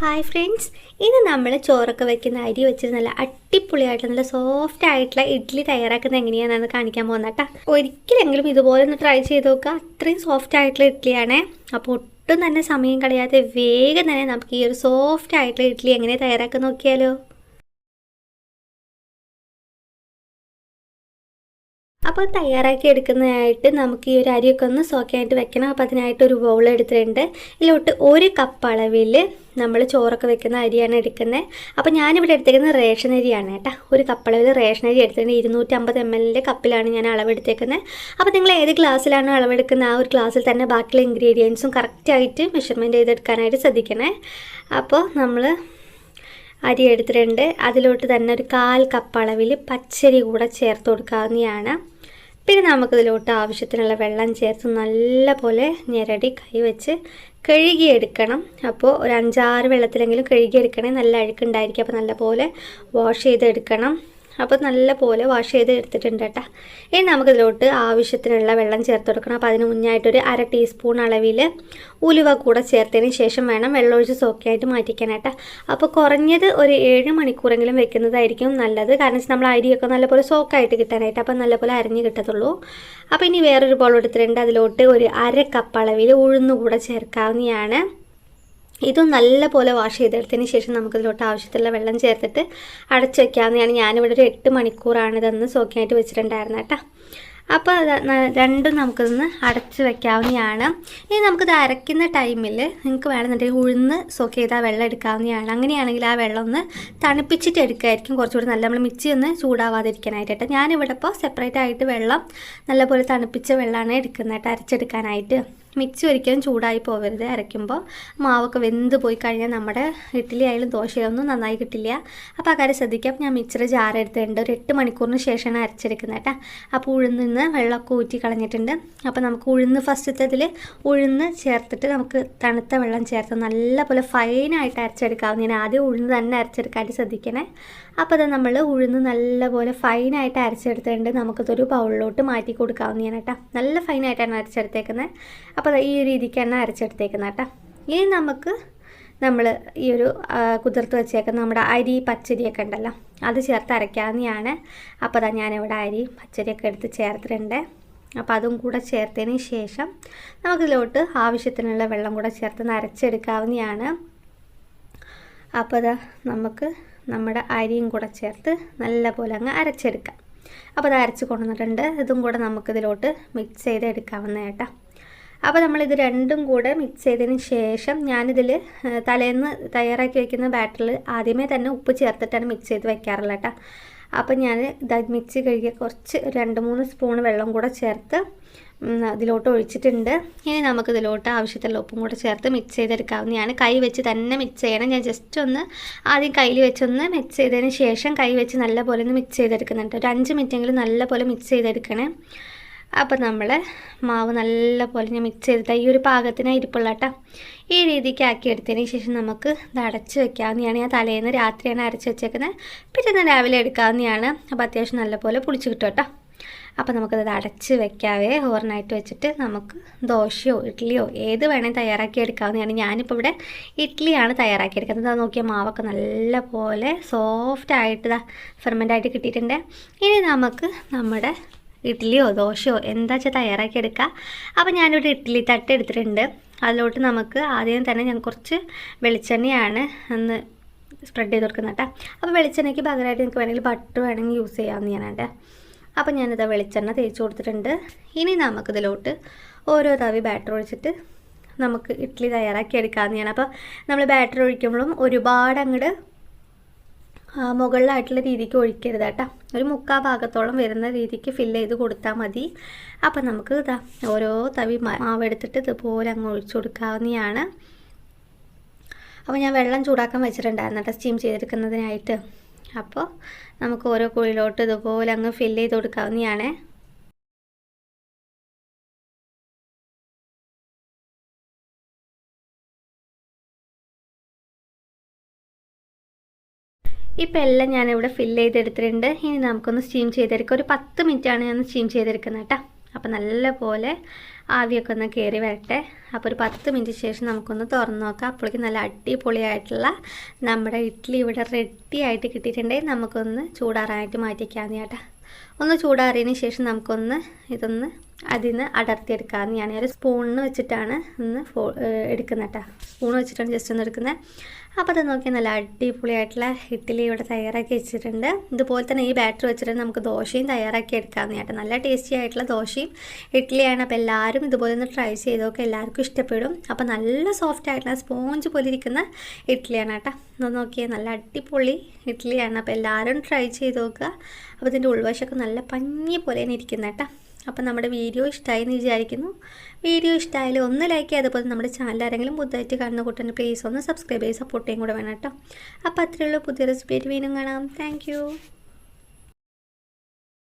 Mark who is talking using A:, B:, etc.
A: Hi friends. ഇന്ന് നമ്മൾ ചോറൊക്കെ വെക്കുന്ന അരി വെച്ചിട്ട് നല്ല അടിപൊളിയായിട്ട് നല്ല സോഫ്റ്റ് ആയിട്ടുള്ള ഇഡ്ഡലി തയ്യാറാക്കുന്നത് എങ്ങനെയാണെന്ന് കാണിക്കാൻ പോകുന്ന കേട്ടോ. ഒരിക്കലെങ്കിലും ഇതുപോലെ ഒന്ന് ട്രൈ ചെയ്ത് നോക്കുക അത്രയും സോഫ്റ്റ് ആയിട്ടുള്ള ഇഡ്ഡലിയാണ് അപ്പോൾ ഒട്ടും തന്നെ സമയം കളയാതെ വേഗം തന്നെ നമുക്ക് ഈ ഒരു സോഫ്റ്റ് ആയിട്ടുള്ള ഇഡ്ഡലി എങ്ങനെ തയ്യാറാക്കാൻ നോക്കിയാലോ? അപ്പോൾ തയ്യാറാക്കി എടുക്കുന്നതായിട്ട് നമുക്ക് ഈ ഒരു അരിയൊക്കെ ഒന്ന് സോക്കായിട്ട് വെക്കണം. അപ്പോൾ അതിനായിട്ട് ഒരു ബൗൾ എടുത്തിട്ടുണ്ട്. ഇതിലോട്ട് ഒരു കപ്പ് അളവിൽ നമ്മൾ ചോറൊക്കെ വെക്കുന്ന അരിയാണ് എടുക്കുന്നത് അപ്പോൾ ഞാനിവിടെ എടുത്തേക്കുന്നത് റേഷൻ അരിയാണ് കേട്ടോ. ഒരു കപ്പളവിൽ റേഷൻ അരി എടുത്തിട്ടുണ്ട് ഇരുന്നൂറ്റമ്പത് എം എല്ലിന്റെ കപ്പിലാണ് ഞാൻ അളവെടുത്തേക്കുന്നത് അപ്പോൾ നിങ്ങൾ ഏത് ഗ്ലാസ്സിലാണോ അളവെടുക്കുന്നത് ആ ഒരു ഗ്ലാസ്സിൽ തന്നെ ബാക്കിയുള്ള ഇൻഗ്രീഡിയൻസും കറക്റ്റായിട്ട് മെഷർമെന്റ് ചെയ്തെടുക്കാനായിട്ട് ശ്രദ്ധിക്കണേ. അപ്പോൾ നമ്മൾ അരി എടുത്തിട്ടുണ്ട്. അതിലോട്ട് തന്നെ ഒരു കാൽ കപ്പ് അളവിൽ പച്ചരി കൂടെ ചേർത്ത് കൊടുക്കാവുന്നതാണ്. പിന്നെ നമുക്കിതിലോട്ട് ആവശ്യത്തിനുള്ള വെള്ളം ചേർത്ത് നല്ലപോലെ ഞെരടി കൈവച്ച് കഴുകിയെടുക്കണം. അപ്പോൾ ഒരു അഞ്ചാറ് വെള്ളത്തിലെങ്കിലും കഴുകിയെടുക്കണേ. നല്ല അഴുക്കുണ്ടായിരിക്കും. അപ്പോൾ നല്ലപോലെ വാഷ് ചെയ്തെടുക്കണം. അപ്പോൾ നല്ല പോലെ വാഷ് ചെയ്ത് എടുത്തിട്ടുണ്ട് കേട്ടോ. ഇനി നമുക്കിതിലോട്ട് ആവശ്യത്തിനുള്ള വെള്ളം ചേർത്ത് കൊടുക്കണം. അപ്പോൾ അതിന് മുന്നായിട്ടൊരു അര ടീസ്പൂൺ അളവിൽ ഉലുവ കൂടെ ചേർത്തതിന് ശേഷം വേണം വെള്ളമൊഴിച്ച് സോക്കിയായിട്ട് മാറ്റിക്കാനായിട്ട് അപ്പോൾ കുറഞ്ഞത് ഒരു ഏഴ് മണിക്കൂറെങ്കിലും വെക്കുന്നതായിരിക്കും നല്ലത്. കാരണം നമ്മൾ അരിയൊക്കെ നല്ലപോലെ സോക്കായിട്ട് കിട്ടാനായിട്ട് അപ്പോൾ നല്ലപോലെ അരിഞ്ഞ് കിട്ടത്തുള്ളൂ. അപ്പോൾ ഇനി വേറൊരു ബോൾ എടുത്തിട്ടുണ്ട്. അതിലോട്ട് ഒരു അര കപ്പ് അളവിൽ ഉഴുന്നുകൂടെ ചേർക്കാവുന്നതാണ്. ഇതും നല്ലപോലെ വാഷ് ചെയ്തെടുത്തതിന് ശേഷം നമുക്കിതിലോട്ട് ആവശ്യത്തിലുള്ള വെള്ളം ചേർത്തിട്ട് അടച്ചു വയ്ക്കാവുന്നതാണ് ഞാനിവിടെ ഒരു എട്ട് മണിക്കൂറാണ് ഇതൊന്ന് സോക്കിയായിട്ട് വെച്ചിട്ടുണ്ടായിരുന്നത് കേട്ടോ. അപ്പോൾ രണ്ടും നമുക്കിതൊന്ന് അടച്ച് വെക്കാവുന്നതാണ് ഇനി നമുക്കിത് അരയ്ക്കുന്ന ടൈമിൽ നിങ്ങൾക്ക് വേണമെന്നുണ്ടെങ്കിൽ ഉഴുന്ന് സോക്ക് ചെയ്താൽ വെള്ളം എടുക്കാവുന്നതാണ്. അങ്ങനെയാണെങ്കിൽ ആ വെള്ളം ഒന്ന് തണുപ്പിച്ചിട്ട് എടുക്കുമായിരിക്കും കുറച്ചുകൂടി നല്ല നമ്മൾ മിക്സി ഒന്ന് ചൂടാവാതിരിക്കാനായിട്ട് ഞാനിവിടെ ഇപ്പോൾ സെപ്പറേറ്റ് ആയിട്ട് വെള്ളം നല്ലപോലെ തണുപ്പിച്ച വെള്ളമാണ് എടുക്കുന്നത് കേട്ടോ അരച്ചെടുക്കാനായിട്ട്. മിക്സി ഒരിക്കലും ചൂടായി പോകരുത്. അരയ്ക്കുമ്പോൾ മാവൊക്കെ വെന്ത് പോയി കഴിഞ്ഞാൽ നമ്മുടെ ഇഡ്ഡലി ആയാലും ദോശയൊന്നും നന്നായി കിട്ടില്ല. അപ്പോൾ ആ കാര്യം ശ്രദ്ധിക്കാം. ഞാൻ മിക്സർ ജാർ എടുത്തിട്ടുണ്ട്. ഒരു എട്ട് മണിക്കൂറിന് ശേഷമാണ് അരച്ചെടുക്കുന്നത് കേട്ടോ. അപ്പോൾ ഉഴുന്ന് നിന്ന് വെള്ളമൊക്കെ ഊറ്റി കളഞ്ഞിട്ടുണ്ട്. അപ്പോൾ നമുക്ക് ഉഴുന്ന് ഫസ്റ്റത്തേതിൽ ഉഴുന്ന് ചേർത്തിട്ട് നമുക്ക് തണുത്ത വെള്ളം ചേർത്ത് നല്ലപോലെ ഫൈനായിട്ട് അരച്ചെടുക്കാവുന്ന ഞാൻ ആദ്യം ഉഴുന്ന് തന്നെ അരച്ചെടുക്കാനായിട്ട് ശ്രദ്ധിക്കണേ. അപ്പോൾ അത് നമ്മൾ ഉഴുന്ന് നല്ലപോലെ ഫൈനായിട്ട് അരച്ചെടുത്തിട്ടുണ്ട്. നമുക്കതൊരു ബൗളിലോട്ട് മാറ്റി കൊടുക്കാവുന്നതാണ് കേട്ടോ. നല്ല ഫൈനായിട്ടാണ് അരച്ചെടുത്തേക്കുന്നത് അപ്പോൾ ഈ രീതിക്കാണ് അരച്ചെടുത്തേക്കുന്നത് കേട്ടോ. ഇനി നമുക്ക് നമ്മൾ ഈ ഒരു കുതിർത്ത് വെച്ചേക്കുന്ന നമ്മുടെ അരി പച്ചരിയൊക്കെ ഉണ്ടല്ലോ അത് ചേർത്ത് അരയ്ക്കാവുന്നതാണ്. അപ്പോൾ അതാ ഞാനിവിടെ അരി പച്ചരിയൊക്കെ എടുത്ത് ചേർത്തിട്ടുണ്ട്. അപ്പോൾ അതും കൂടെ ചേർത്തതിന് ശേഷം നമുക്കിതിലോട്ട് ആവശ്യത്തിനുള്ള വെള്ളം കൂടെ ചേർത്ത് നരച്ചെടുക്കാവുന്നതാണ് അപ്പോൾ അതാ നമുക്ക് നമ്മുടെ അരിയും കൂടെ ചേർത്ത് നല്ലപോലെ അങ്ങ് അരച്ചെടുക്കാം. അപ്പോൾ അത് അരച്ച് കൊണ്ടുവന്നിട്ടുണ്ട്. ഇതും കൂടെ നമുക്കിതിലോട്ട് മിക്സ് ചെയ്ത് എടുക്കാവുന്ന കേട്ടോ. അപ്പോൾ നമ്മളിത് രണ്ടും കൂടെ മിക്സ് ചെയ്തതിന് ശേഷം ഞാനിതിൽ തലേന്ന് തയ്യാറാക്കി വയ്ക്കുന്ന ബാറ്ററിൽ ആദ്യമേ തന്നെ ഉപ്പ് ചേർത്തിട്ടാണ് മിക്സ് ചെയ്ത് വെക്കാറുള്ളത് കേട്ടോ. അപ്പോൾ ഞാൻ മിക്സി കഴുകിയ കുറച്ച് രണ്ട് മൂന്ന് സ്പൂൺ വെള്ളം കൂടെ ചേർത്ത് ഇതിലോട്ട് ഒഴിച്ചിട്ടുണ്ട്. ഇനി നമുക്ക് ഇതിലോട്ട് ആവശ്യത്തിലുള്ള ഉപ്പും കൂടെ ചേർത്ത് മിക്സ് ചെയ്തെടുക്കാവുന്നതാണ് കൈ വെച്ച് തന്നെ മിക്സ് ചെയ്യണം. ഞാൻ ജസ്റ്റ് ഒന്ന് ആദ്യം കയ്യിൽ വെച്ചൊന്ന് മിക്സ് ചെയ്തതിന് ശേഷം കൈ വെച്ച് നല്ലപോലെ ഒന്ന് മിക്സ് ചെയ്തെടുക്കുന്നുണ്ട്. ഒരു അഞ്ച് മിനിറ്റെങ്കിലും നല്ലപോലെ മിക്സ് ചെയ്തെടുക്കണേ. അപ്പോൾ നമ്മൾ മാവ് നല്ല പോലെ ഞാൻ മിക്സ് ചെയ്തിട്ട് ഈ ഒരു പാകത്തിന് ഇരിപ്പുള്ള ഈ രീതിക്ക് ആക്കി എടുത്തതിന് ശേഷം നമുക്ക് ഇത് അടച്ച് വെക്കാവുന്നതാണ്. ഞാൻ തലേന്ന് രാത്രിയാണ് അരച്ച് വെച്ചേക്കുന്നത്. പിറ്റേന്ന് രാവിലെ എടുക്കാവുന്നതാണ്. അപ്പോൾ അത്യാവശ്യം നല്ലപോലെ പുളിച്ച് കിട്ടും കേട്ടോ അപ്പോൾ നമുക്കത് അടച്ച് വെക്കാവേ. ഓവർനൈറ്റ് വെച്ചിട്ട് നമുക്ക് ദോശയോ ഇഡ്ഡലിയോ ഏത് വേണേൽ തയ്യാറാക്കി എടുക്കാവുന്നതാണ്. ഞാനിപ്പോൾ ഇവിടെ ഇഡ്ഡലിയാണ് തയ്യാറാക്കി എടുക്കുന്നത്. അത് നോക്കിയ മാവൊക്കെ നല്ല പോലെ സോഫ്റ്റ് ആയിട്ട് ഫെർമെന്റ് ആയിട്ട് കിട്ടിയിട്ടുണ്ട്. ഇനി നമുക്ക് നമ്മുടെ ഇഡ്ഡലിയോ ദോശയോ എന്താ വെച്ചാൽ തയ്യാറാക്കി എടുക്കുക അപ്പോൾ ഞാനൊരു ഇഡ്ഡലി തട്ട് എടുത്തിട്ടുണ്ട്. അതിലോട്ട് നമുക്ക് ആദ്യം തന്നെ ഞാൻ കുറച്ച് വെളിച്ചെണ്ണയാണ് ഒന്ന് സ്പ്രെഡ് ചെയ്ത് കൊടുക്കുന്നത് കേട്ടോ. അപ്പോൾ വെളിച്ചെണ്ണയ്ക്ക് പകരമായിട്ട് നിങ്ങൾക്ക് വേണമെങ്കിൽ ബട്ടർ വേണമെങ്കിൽ യൂസ് ചെയ്യാമെന്ന് ചെയ്യാവുന്നതാണ് അപ്പോൾ ഞാനിത് വെളിച്ചെണ്ണ തേച്ച് കൊടുത്തിട്ടുണ്ട്. ഇനി നമുക്കിതിലോട്ട് ഓരോ തവി ബാറ്റർ ഒഴിച്ചിട്ട് നമുക്ക് ഇഡ്ഡലി തയ്യാറാക്കി എടുക്കാമെന്ന് ഞാൻ അപ്പോൾ നമ്മൾ ബാറ്റർ ഒഴിക്കുമ്പോഴും ഒരുപാട് അങ്ങോട്ട് മുകളിലായിട്ടുള്ള രീതിക്ക് ഒഴിക്കരുത് കേട്ടോ. ഒരു മുക്കാ ഭാഗത്തോളം വരുന്ന രീതിക്ക് ഫില്ല് ചെയ്ത് കൊടുത്താൽ മതി. അപ്പം നമുക്ക് ഇതാ ഓരോ തവി മാവെടുത്തിട്ട് ഇതുപോലെ അങ്ങ് ഒഴിച്ചു കൊടുക്കാവുന്നതാണ്. അപ്പോൾ ഞാൻ വെള്ളം ചൂടാക്കാൻ വെച്ചിട്ടുണ്ടായിരുന്നു കേട്ടോ സ്റ്റീം ചെയ്തെടുക്കുന്നതിനായിട്ട്. അപ്പോൾ നമുക്ക് ഓരോ കുഴിയിലോട്ട് ഇതുപോലെ അങ്ങ് ഫില്ല് ചെയ്ത് കൊടുക്കാവുന്നതാണ്. ഇപ്പം എല്ലാം ഞാനിവിടെ ഫില്ല് ചെയ്തെടുത്തിട്ടുണ്ട്. ഇനി നമുക്കൊന്ന് സ്റ്റീം ചെയ്തെടുക്കാം. ഒരു പത്ത് മിനിറ്റാണ് ഞാൻ സ്റ്റീം ചെയ്തെടുക്കുന്നത് കേട്ടോ. അപ്പോൾ നല്ലപോലെ ആവിയൊക്കെ ഒന്ന് കയറി വരട്ടെ. അപ്പോൾ ഒരു പത്ത് മിനിറ്റ് ശേഷം നമുക്കൊന്ന് തുറന്ന് നോക്കാം. അപ്പോഴേക്കും നല്ല അടിപൊളിയായിട്ടുള്ള നമ്മുടെ ഇഡ്ഡലി ഇവിടെ റെഡി ആയിട്ട് കിട്ടിയിട്ടുണ്ടെങ്കിൽ നമുക്കൊന്ന് ചൂടാറാനായിട്ട് മാറ്റിക്കാമെന്ന് ചേട്ടാ ഒന്ന് ചൂടാറിയതിന് ശേഷം നമുക്കൊന്ന് ഇതൊന്ന് അതിൽ നിന്ന് അടർത്തിയെടുക്കാമെന്ന് ഞാൻ ഒരു സ്പൂണിന് വെച്ചിട്ടാണ് ഒന്ന് ഫോ എടുക്കുന്നത് കേട്ടോ. സ്പൂൺ വെച്ചിട്ടാണ് ജസ്റ്റ് ഒന്ന് എടുക്കുന്നത്. അപ്പോൾ അത് നോക്കി നല്ല അടിപൊളിയായിട്ടുള്ള ഇഡ്ഡലി ഇവിടെ തയ്യാറാക്കി വെച്ചിട്ടുണ്ട്. ഇതുപോലെ തന്നെ ഈ ബാറ്റർ വെച്ചിട്ട് നമുക്ക് ദോശയും തയ്യാറാക്കി എടുക്കാമെന്ന് ചേട്ടാ നല്ല ടേസ്റ്റി ആയിട്ടുള്ള ദോശയും ഇഡ്ഡലിയാണ്. അപ്പോൾ എല്ലാവരും ഇതുപോലെ ഒന്ന് ട്രൈ ചെയ്തൊക്കെ. എല്ലാവർക്കും ഇഷ്ടപ്പെടും. അപ്പോൾ നല്ല സോഫ്റ്റ് ആയിട്ടുള്ള സ്പോഞ്ച് പോലെ ഇരിക്കുന്ന ഇഡ്ഡലിയാണ് കേട്ടോ. ഒന്ന് നോക്കിയാൽ നല്ല അടിപൊളി ഇഡ്ഡലിയാണ്. അപ്പോൾ എല്ലാവരും ട്രൈ ചെയ്ത് നോക്കുക അപ്പോൾ ഇതിന്റെ ഉൾവശമൊക്കെ നല്ല പഞ്ഞി പോലെ തന്നെ ഇരിക്കുന്നത് കേട്ടോ. അപ്പം നമ്മുടെ വീഡിയോ ഇഷ്ടമായി എന്ന് വിചാരിക്കുന്നു. വീഡിയോ ഇഷ്ടമായാലും ഒന്ന് ലൈക്ക് ചെയ്യുക അതുപോലെ നമ്മുടെ ചാനൽ ആരെങ്കിലും പുതുതായിട്ട് കാണുന്ന കൂട്ടന്നെ പ്ലീസ് ഒന്ന് സബ്സ്ക്രൈബ് ചെയ്ത് സപ്പോർട്ട് ചെയ്യും കൂടെ വേണം കേട്ടോ. അപ്പോൾ അത്രയുള്ള പുതിയ റെസിപ്പി ആയിട്ട് വീണ്ടും കാണാം. താങ്ക്